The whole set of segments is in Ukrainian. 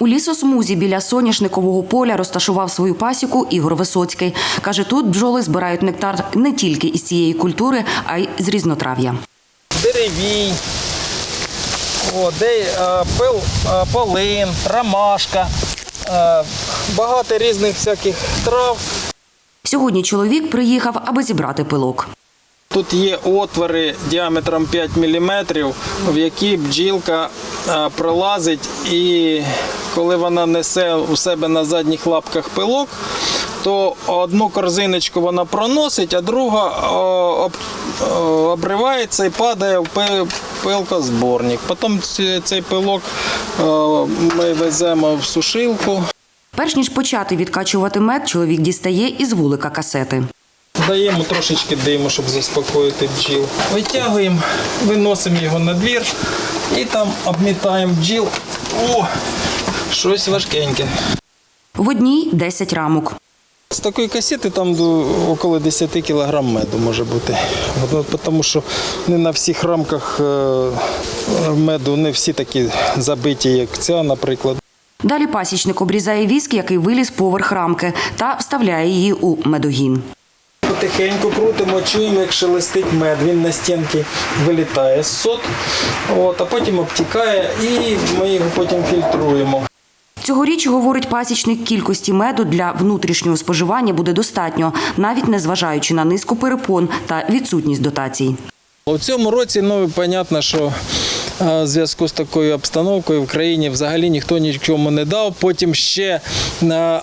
У лісосмузі біля соняшникового поля розташував свою пасіку Ігор Висоцький. Каже, тут бджоли збирають нектар не тільки із цієї культури, а й з різнотрав'я. деревій, о, де, е, пил, е, полин, ромашка, е, багато різних всяких трав. Сьогодні чоловік приїхав, аби зібрати пилок. Тут є отвори діаметром 5 мм, в які бджілка пролазить, і коли вона несе у себе на задніх лапках пилок, то одну корзиночку вона проносить, а друга обривається і падає в пи- пилкозборник. Потім цей пилок ми веземо в сушилку. Перш ніж почати відкачувати мед, чоловік дістає із вулика касети. Даємо трошечки диму, щоб заспокоїти бджіл. Витягуємо, виносимо його на двір і там обмітаємо бджіл. О, щось важкеньке. В одній 10 рамок. З такої касети там до около 10 кг меду може бути. Тому що не на всіх рамках е, меду не всі такі забиті, як ця, наприклад. Далі пасічник обрізає віск, який виліз поверх рамки, та вставляє її у медогін. Потихеньку крутимо, чуємо, як шелестить мед. Він на стінки вилітає з сот, от, а потім обтікає і ми його потім фільтруємо. Цьогоріч, говорить пасічник, кількості меду для внутрішнього споживання буде достатньо, навіть незважаючи на низку перепон та відсутність дотацій. У цьому році, ну, понятно, що в зв'язку з такою обстановкою в країні взагалі ніхто нічому не дав. Потім ще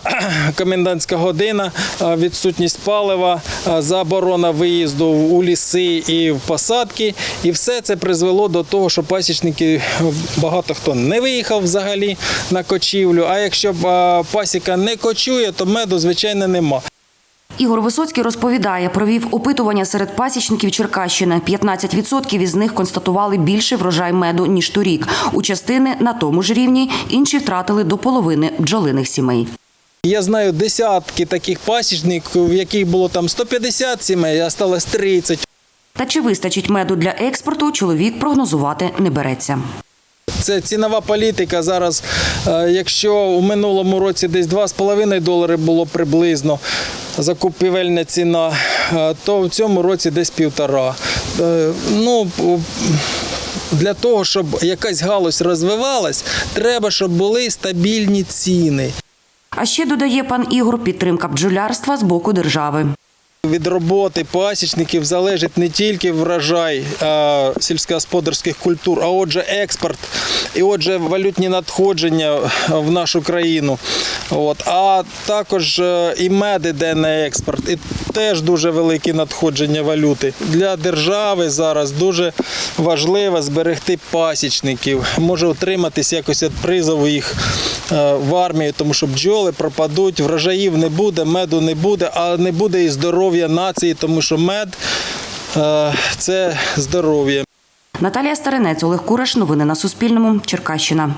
комендантська година, відсутність палива, заборона виїзду у ліси і в посадки. І все це призвело до того, що пасічники багато хто не виїхав взагалі на кочівлю. А якщо пасіка не кочує, то меду, звичайно, нема. Ігор Висоцький розповідає, провів опитування серед пасічників Черкащини. 15% із них констатували більший врожай меду ніж торік. У частини на тому ж рівні інші втратили до половини бджолиних сімей. Я знаю десятки таких пасічників, в яких було там 150 сімей, а сталося 30. Та чи вистачить меду для експорту, чоловік прогнозувати не береться. Це цінова політика зараз. е, Якщо у минулому році десь 2,5 долари було приблизно закупівельна ціна, е, то в цьому році десь півтора. Е, Ну, для того, щоб якась галузь розвивалась, треба, щоб були стабільні ціни. А ще додає пан Ігор підтримка бджолярства з боку держави. Від роботи пасічників залежить не тільки врожай сільськогосподарських культур, а отже, експорт і отже, валютні надходження в нашу країну. От. А також е, і мед іде на експорт, і теж дуже великі надходження валюти. Для держави зараз дуже важливо зберегти пасічників, може утриматись якось від призову їх е, в армію, тому що бджоли пропадуть, врожаїв не буде, меду не буде, а не буде і здоров'я нації, тому що мед е, це здоров'я. Наталія Старинець, Олег Кураш. Новини на Суспільному. Черкащина.